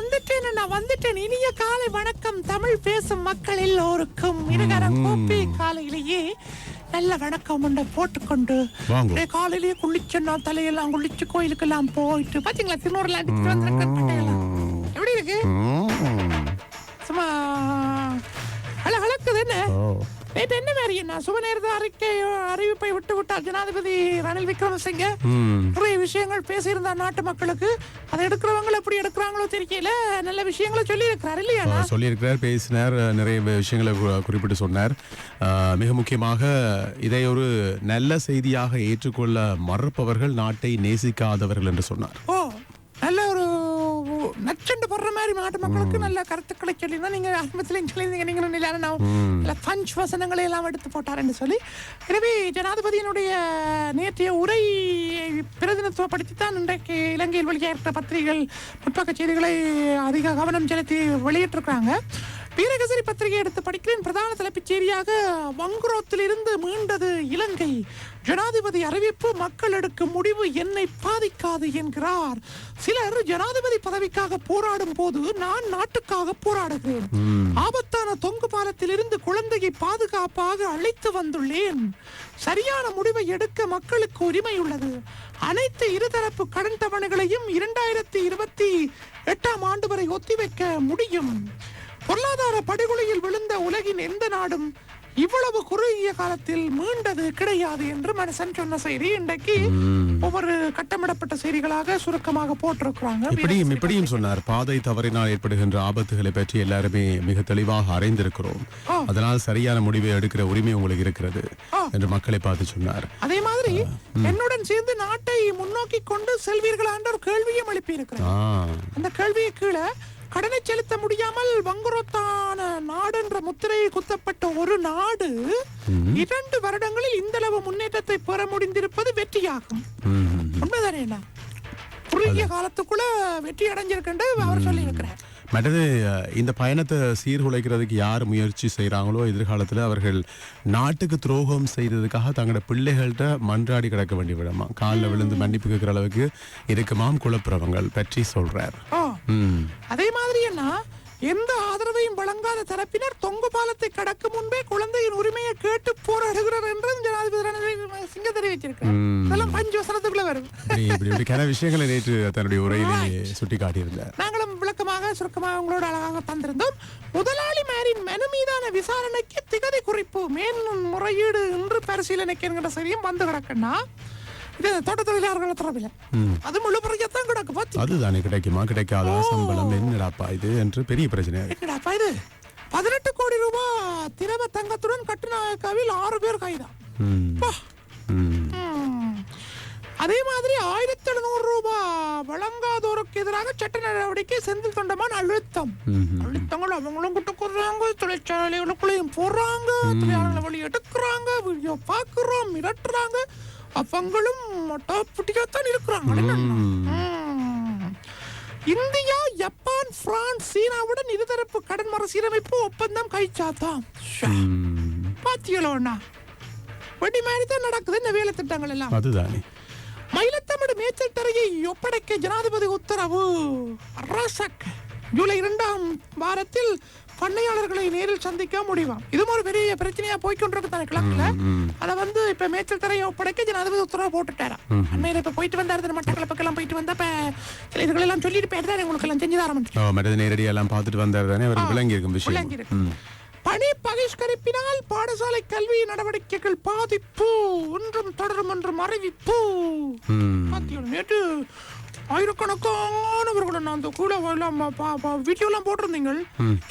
வந்துட்டேன் நான் வந்துட்டேன். இனிய காலை வணக்கம். தமிழ் பேசும் மக்கள் எல்லோருக்கும். இருகரம் கூப்பி காலையிலேயே நல்ல வணக்கம் ஒன்றை போட்டுக்கொண்டு காலையிலேயே குளிச்சோன்னா தலையெல்லாம் குளிச்சு கோயிலுக்கெல்லாம் போயிட்டு பாத்தீங்களா திருநூறுல அடிச்சுட்டு பட்டையெல்லாம்? எப்படி இருக்கு? சும்மா நேற்று என்ன மாதிரி நான் சுப நேரத்தை அறிக்கை அறிவிப்பை விட்டு விட்டார் ஜனாதிபதி ரணில் விக்ரமசிங்க நிறைய விஷயங்கள் பேசியிருந்தார் நாட்டு மக்களுக்கு. அதை எடுக்கிறவங்க எப்படி எடுக்கிறாங்களோ தெரியல. நல்ல விஷயங்களை சொல்லி இருக்கிறார் இல்லையா சொல்லியிருக்கிறார் பேசினார் நிறைய விஷயங்களை குறிப்பிட்டு சொன்னார். மிக முக்கியமாக இதை ஒரு நல்ல செய்தியாக ஏற்றுக்கொள்ள மறுப்பவர்கள் நாட்டை நேசிக்காதவர்கள் என்று சொன்னார். ஓ நச்சண்டு போடுற மாதிரி நாட்டு மக்களுக்கு நல்ல கருத்துக்களை சொல்லியிருந்தா நீங்க ஆரம்பத்தில் சொல்லியிருந்தீங்க நீங்களும் இல்லை நான் நல்ல பஞ்ச் வசனங்களை எல்லாம் எடுத்து போட்டாருன்னு சொல்லி. எனவே ஜனாதிபதியினுடைய நேற்றைய உரை பிரதிநிதித்துவப்படுத்தி தான் இன்றைக்கு இலங்கையில் வெளியேற்ற பத்திரிகைகள் முற்பக்க செய்திகளை அதிக கவனம் செலுத்தி வெளியிட்டிருக்கிறாங்க. வீரகசரி பத்திரிகை எடுத்து படிக்கிறேன். பிரதான தலைப்புச் செய்தியாக வங்குரோத்திலிருந்து மீண்டது இலங்கை. ஜனாதிபதி அறிவிப்பு மக்கள் எடுக்கும் முடிவு என்னை பாதிக்காது என்கிறார். சிலர் ஜனாதிபதி பதவிக்காக போராடும் போது நான் நாட்டுக்காக போராடுகிறேன். ஆபத்தான தொங்கு பாலத்திலிருந்து குழந்தையை பாதுகாப்பாக அழைத்து வந்துள்ளேன். சரியான முடிவை எடுக்க மக்களுக்கு உரிமை உள்ளது. அனைத்து இருதரப்பு கடன் தவணைகளையும் இரண்டாயிரத்தி இருபத்தி எட்டாம் ஆண்டு வரை ஒத்திவைக்க முடியும். பொருளாதார படுகொலையில் விழுந்த உலகின் எந்த நாடும் இவ்வளவு குறுகிய காலத்தில் மீண்டது கிடையாது என்று மனுஷன் சொன்ன செய்தி. இன்றைக்கு ஒவ்வொரு கட்டமிடப்பட்ட செய்திகளாக சுருக்கமாக போட்டிருக்கிறாங்க. இப்படியும் இப்படியும் சொன்னார். பாதை தவறினால் ஏற்படுகின்ற ஆபத்துகளை பற்றி எல்லாருமே மிக தெளிவாக அறிந்திருக்கிறோம். அதனால் சரியான முடிவை எடுக்கிற உரிமை உங்களுக்கு இருக்கிறது என்று மக்களை பார்த்து சொன்னார். அதே மாதிரி என்னுடன் சேர்ந்து நாட்டை முன்னோக்கி கொண்டு செல்வீர்களான்ற ஒரு கேள்வியும் எழுப்பி இருக்கிறேன் ஆ. அந்த கேள்வியை கீழே கடனை செலுத்த முடியாமல் வங்குரோத்தான நாடு என்ற முத்திரையை குத்தப்பட்ட ஒரு நாடு இரண்டு வருடங்களில் இந்த அளவு முன்னேற்றத்தை பெற முடிந்திருப்பது வெற்றியாகும். உண்மைதானே குறுகிய காலத்துக்குள்ள வெற்றி அடைஞ்சிருக்குன்னு அவர் சொல்லி இருக்கிறார் மற்றது இந்த பயணத்தை சீர்குலைக்கிறதுக்கு யார் முயற்சி செய்கிறாங்களோ எதிர்காலத்தில் அவர்கள் நாட்டுக்கு துரோகம் செய்ததுக்காக தங்களோட பிள்ளைகள்கிட்ட மன்றாடி கிடக்க வேண்டி விடமா? காலில் விழுந்து மன்னிப்பு கேட்குற அளவுக்கு இருக்குமாம் குழப்புறவங்கள் பற்றி சொல்றார். ஓ ம். அதே மாதிரி என்ன எந்த ஆதரவையும் வழங்காத தரப்பினர் தொங்கு பாலத்தை கடக்கும் முன்பே குழந்தையின் உரிமையை கேட்டு போராடுகிறார் என்று ஜனாதிபதி ரணில் சிங்க தெரிவிச்சிருக்கார் இதெல்லாம் பஞ்சு வசனத்துக்குள்ள வரும். இப்படி விஷயங்களை நேற்று தன்னுடைய உரையிலே சுட்டி காட்டியிருந்தார் நாங்களும் விளக்கமாக சுருக்கமாக உங்களோட அழகாக தந்திருந்தோம். முதலாளி மேரின் மனு மீதான விசாரணைக்கு திகதி குறிப்பு மேல் முறையீடு இன்று பரிசீலனைக்கு என்கிற செய்தியும் வந்து கிடக்குன்னா இது தோட்ட தொழிலாளர்கள் தரவில்லை அது முழு முறையத்தான் கிடக்கு பாத்தி. அதுதானே கிடைக்குமா? கிடைக்காதா? சம்பளம் என்னடாப்பா இது என்று பெரிய பிரச்சனை என்னடாப்பா இது? பதினெட்டு கோடி ரூபாய் திரவ தங்கத்துடன் கட்டுநாயக்காவில் ஆறு பேர் ம். அதே மாதிரி ஆயிரத்தி எழுநூறு ரூபாய் வழங்காதோருக்கு எதிராக சட்ட நடவடிக்கை செந்தில் தொண்டமான் அழுத்தம். அழுத்தங்கள் அவங்களும் குட்டுக்குறாங்க தொழிற்சாலைகளுக்குள்ளேயும் போடுறாங்க தொழிலாளர்களை வழி எடுக்கிறாங்க வீடியோ பார்க்குறோம் மிரட்டுறாங்க. அவங்களும் மொட்டாப்புட்டியாத்தான் இருக்கிறாங்க. இந்தியா ஜப்பான் பிரான்ஸ் சீனாவுடன் இருதரப்பு கடன் மறுசீரமைப்பு ஒப்பந்தம் கைச்சாத்தான். பாத்தியலோண்ணா வெடி மாதிரி தான் நடக்குது இந்த வேலை திட்டங்கள் எல்லாம். அதுதானே. மயிலத்தமிடு மேய்ச்சல் தரையை ஒப்படைக்க ஜனாதிபதி உத்தரவு. ரசக் ஜூலை இரண்டாம் வாரத்தில் பண்ணையாளர்களை நேரில் சந்திக்க முடிவாம் இதுவும் ஒரு பெரிய பிரச்சனையா போய்கொண்டிருக்கு தானே கிழக்குல அதை வந்து இப்ப மேய்ச்சல் தரையை ஒப்படைக்க ஜனாதிபதி உத்தரவு போட்டுட்டாராம் அண்மையில இப்ப போயிட்டு வந்தாரு மட்டக்களப்புக்கெல்லாம் போயிட்டு வந்தா இப்ப சில இதுகளெல்லாம் சொல்லிட்டு போயிட்டு உங்களுக்கு எல்லாம் செஞ்சு ஆரம்பிச்சு மற்றது நேரடியெல்லாம் பார்த்துட்டு வந்தார் தானே? அவருக்கு விளங்கி இருக்கும் விஷயம். விளங்கியிருக்கு. பணி பகிஷ்கரிப்பினால் பாடசாலை கல்வி நடவடிக்கைகள் பாதிப்பு. ஒன்றும் தொடரும் என்றும் அறிவிப்பு நேற்று ஆயிரக்கணக்கானவர்களை நான் அந்த கூட எல்லாம் வீடியோ எல்லாம் போட்டிருந்தீங்க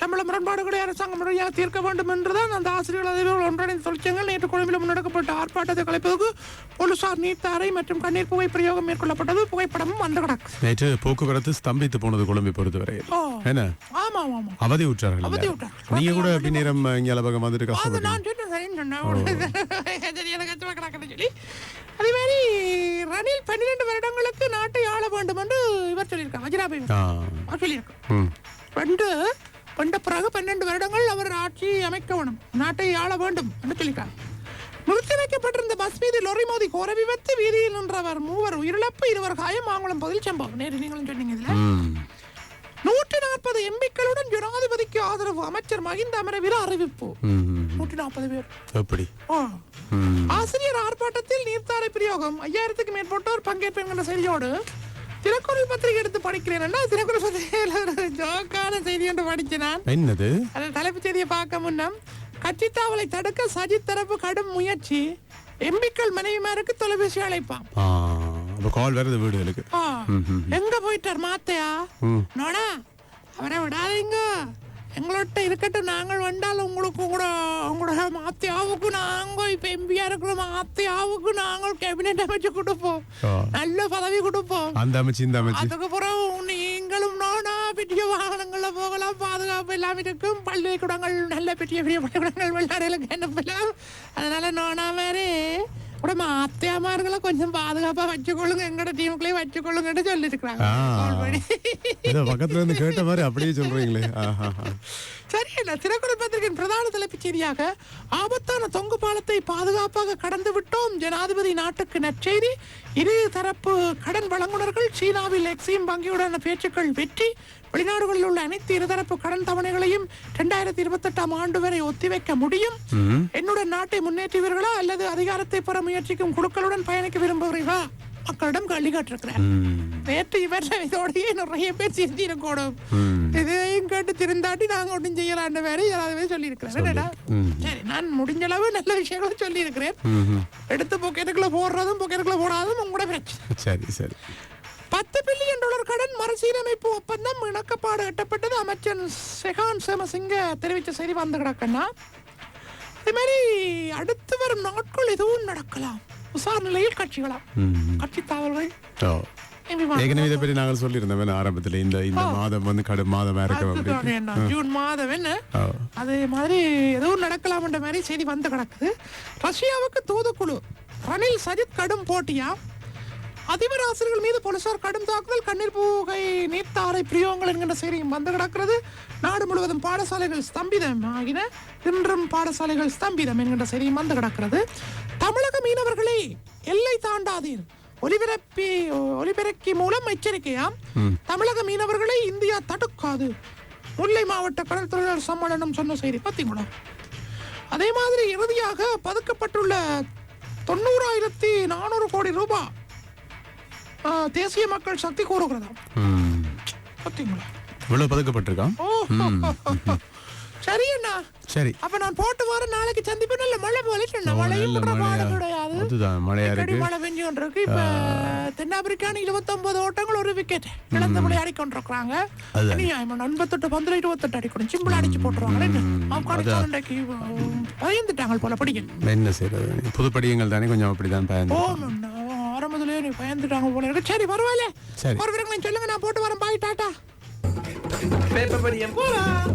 சம்பள முரண்பாடுகளை அரசாங்கம் முறையாக தீர்க்க வேண்டும் என்றுதான் அந்த ஆசிரியர்கள் அதிபர்கள் ஒன்றிணைந்த தொழிற்சங்கங்கள் நேற்று கொழும்பில் முன்னெடுக்கப்பட்ட ஆர்ப்பாட்டத்தை கலைப்பதற்கு போலீசார் நீர்த்தாரை மற்றும் கண்ணீர் புகை பிரயோகம் மேற்கொள்ளப்பட்டது. புகைப்படமும் வந்து கிடக்கு. நேற்று போக்குவரத்து ஸ்தம்பித்து போனது கொழும்பை பொறுத்தவரை. என்ன? ஆமா ஆமா அவதி விட்டார்கள் அவதி? விட்டார்கள். நீங்க கூட பின்னிரம் இங்கே அலபகம் வந்துட்டு அது கஷ்டப்பட்டீங்க நான் சொன்னேன் எனக்கு கஷ்டமா கிடக்குன்னு சொல்லி. அதே மாதிரி ரணில் பன்னிரண்டு வருடங்களுக்கு நாட்டை ஆள வேண்டும் என்று இவர் சொல்லியிருக்காங்க வஜ்ராபாய் ம். ரெண்டு வந்த பிறகு பன்னெண்டு வருடங்கள் அவர் ஆட்சி அமைக்க வேணும். நாட்டை ஆள வேண்டும் என்று சொல்லியிருக்காங்க நிறுத்தி வைக்கப்பட்டிருந்த பஸ் மீது லொரி மோதி கோர விபத்து வீதியில் நின்றவர் மூவர் உயிரிழப்பு இருவர் காயம் மாங்குளம் பதில் சம்பவம். நேற்று நீங்களும் சொன்னீங்க இதுல. நூற்றி நாற்பது எம்பிக்களுடன் ஜனாதிபதிக்கு ஆதரவு. அமைச்சர் மகிந்த அமரவீர அறிவிப்பு. நூற்றி நாற்பது பேர் எப்படி. ஆசிரியர் ஆர்ப்பாட்டத்தில் நீர்த்தாரை பிரயோகம். ஐயாயிரத்துக்கு மேற்பட்டோர் பங்கேற்பேன் என்ற செய்தியோடு தினக்குரல் பத்திரிகை எடுத்து படிக்கிறேன் தினக்குரல் பத்திரிகையில் ஒரு ஜோக்கான செய்தி ஒன்று படிச்சேன் என்னது? அதில் தலைப்புச் செய்தியை பார்க்க முன்னம் கட்சி தாவலை தடுக்க சஜித் தரப்பு கடும் முயற்சி. எம்பிக்கள் மனைவிமாருக்கு தொலைபேசி அழைப்பான் கால் வருது வீடுகளுக்கு. எங்க போயிட்டார் மாத்தையா? நோனா? அவரை விடாதீங்க. எங்களோட்ட இருக்கட்டும் நாங்கள் வந்தால் உங்களுக்கு கூட உங்களோட மாத்தியாவுக்கு நாங்க இப்ப எம்பியா இருக்கிற மாத்தியாவுக்கு நாங்கள் கேபினெட் அமைச்சு கொடுப்போம். நல்ல பதவி கொடுப்போம். அந்த அமைச்சு இந்த அமைச்சு. அதுக்கப்புறம் நீங்களும் நானா பெரிய வாகனங்கள்ல போகலாம் பாதுகாப்பு எல்லாம் இருக்கும். பள்ளிக்கூடங்கள் நல்ல பெரிய பெரிய பள்ளிக்கூடங்கள் வெள்ளாடைகளுக்கு அனுப்பலாம் அதனால நானா மாதிரி கூட மாத்தியாமார்களை கொஞ்சம் பாதுகாப்பா வச்சுக்கொள்ளுங்க எங்கட டீமுக்குள்ளே வச்சுக்கொள்ளுங்கன்னு. ஏதோ பக்கத்துல இருந்து கேட்ட மாதிரி அப்படியே சொல்றீங்களே சரி இல்ல திரைக்குறள் பத்திரிகையின் பிரதான தலைப்புச் செய்தியாக ஆபத்தான தொங்கு பாலத்தை பாதுகாப்பாக கடந்து விட்டோம் ஜனாதிபதி நாட்டுக்கு நற்செய்தி இரு தரப்பு கடன் வழங்குனர்கள் சீனாவில் எக்ஸிம் வங்கியுடனான பேச்சுக்கள் வெற்றி வெளிநாடுகளில் உள்ள அனைத்து இருதரப்பு கடன் தவணைகளையும் இரண்டாயிரத்தி இருபத்தெட்டாம் ஆண்டு வரை ஒத்திவைக்க முடியும். என்னுடன் நாட்டை முன்னேற்றுவீர்களா அல்லது அதிகாரத்தை பெற முயற்சிக்கும் குழுக்களுடன் பயணிக்க விரும்புகிறீர்களா? மக்களிடம் கேள்வி கேட்டிருக்கிறார் நேற்று இவர் இதோடய நிறைய பேர் சிரிச்சிருக்கணும் இதையும் கேட்டு திருந்தாட்டி நாங்க ஒன்றும் செய்யலான்ற வேற யாராவது சொல்லியிருக்கிறேன் சரி நான் முடிஞ்ச அளவு நல்ல விஷயங்களை சொல்லியிருக்கிறேன். எடுத்து பொக்கெட்டுக்குள்ள போடுறதும் பொக்கெட்டுக்குள்ள போடாததும் உங்களோட பிரச்சனை. சரி சரி. பத்து பில்லியன் டாலர் கடன் மறுசீரமைப்பு ஒப்பந்தம் இணக்கப்பாடு எட்டப்பட்டது. அமைச்சர் செகான் சேமசிங்க தெரிவித்த செய்தி வந்து கிடக்கன்னா அதே மாதிரி அடுத்து வரும் நாட்கள் எதுவும் நடக்கலாம். விசாரணையில் கட்சிகளாம். கட்சி தாவல்கள். ஏற்கனவே இதை பற்றி நாங்கள் சொல்லியிருந்தோம். ஆரம்பத்தில் இந்த இந்த மாதம் வந்து கடும் மாதமா என்ன, ஜூன் மாதம் என்ன. அதே மாதிரி எதுவும் நடக்கலாம்ன்ற மாதிரி செய்தி வந்து கிடக்குது. ரஷ்யாவுக்கு தூதுக்குழு. ரணில் சஜித் கடும் போட்டியா? அதிபர் ஆசிரியர்கள் மீது போலீசார் கடும் தாக்குதல் கண்ணீர் பூகை நீர்த்தாரை பிரியோகங்கள் என்கின்ற செய்தியும் வந்து கிடக்கிறது. நாடு முழுவதும் பாடசாலைகள் ஸ்தம்பிதம் ஆகின. இன்றும் பாடசாலைகள் ஸ்தம்பிதம் என்கின்ற செய்தியும் வந்து கிடக்கிறது. தமிழக மீனவர்களே எல்லை தாண்டாதீர். ஒலிபரப்பி ஒலிபரப்பி மூலம் எச்சரிக்கையாம். தமிழக மீனவர்களை இந்தியா தடுக்காது. முல்லை மாவட்ட கடல் தொழிலாளர் சம்மேளனம் சொன்ன செய்தி பார்த்தீங்களா அதே மாதிரி இறுதியாக பதுக்கப்பட்டுள்ள தொண்ணூறாயிரத்தி நானூறு கோடி ரூபாய் தேசிய மக்கள் சக்தி கூறுகிறதாம் ம். பார்த்தீங்களா இவ்வளவு பதுக்கப்பட்டிருக்கான் சரி அண்ணா. சரி. அப்ப நான் போட்டு வர நாளைக்கு சந்திப்பேன். இல்ல மழை போல சொன்ன மழையும் நல்ல கிடையாது அதுதான் மழையா இருக்கு. மழை பெஞ்சு கொண்டிருக்கு இப்ப தென்னாப்பிரிக்கான இருபத்தொன்பது ஓட்டங்கள் ஒரு விக்கெட் இழந்த அதுதான். அநியாயம். எண்பத்தெட்டு பந்தில் இருபத்தெட்டு அடிக்கணும். சிம்பிள் அடிச்சு போட்டுருவாங்க பயந்துட்டாங்க போல படிக்க என்ன செய்யறது புதுப்படியங்கள் தானே கொஞ்சம் அப்படிதான் பயந்து பயந்துட்டாங்க போல இருக்கு. சரி பரவாயில்ல சரி. ஒரு விரங்களை சொல்லுங்க நான் போட்டு வரேன். பாய் டாட்டா பேப்பர் படியம் போலாம்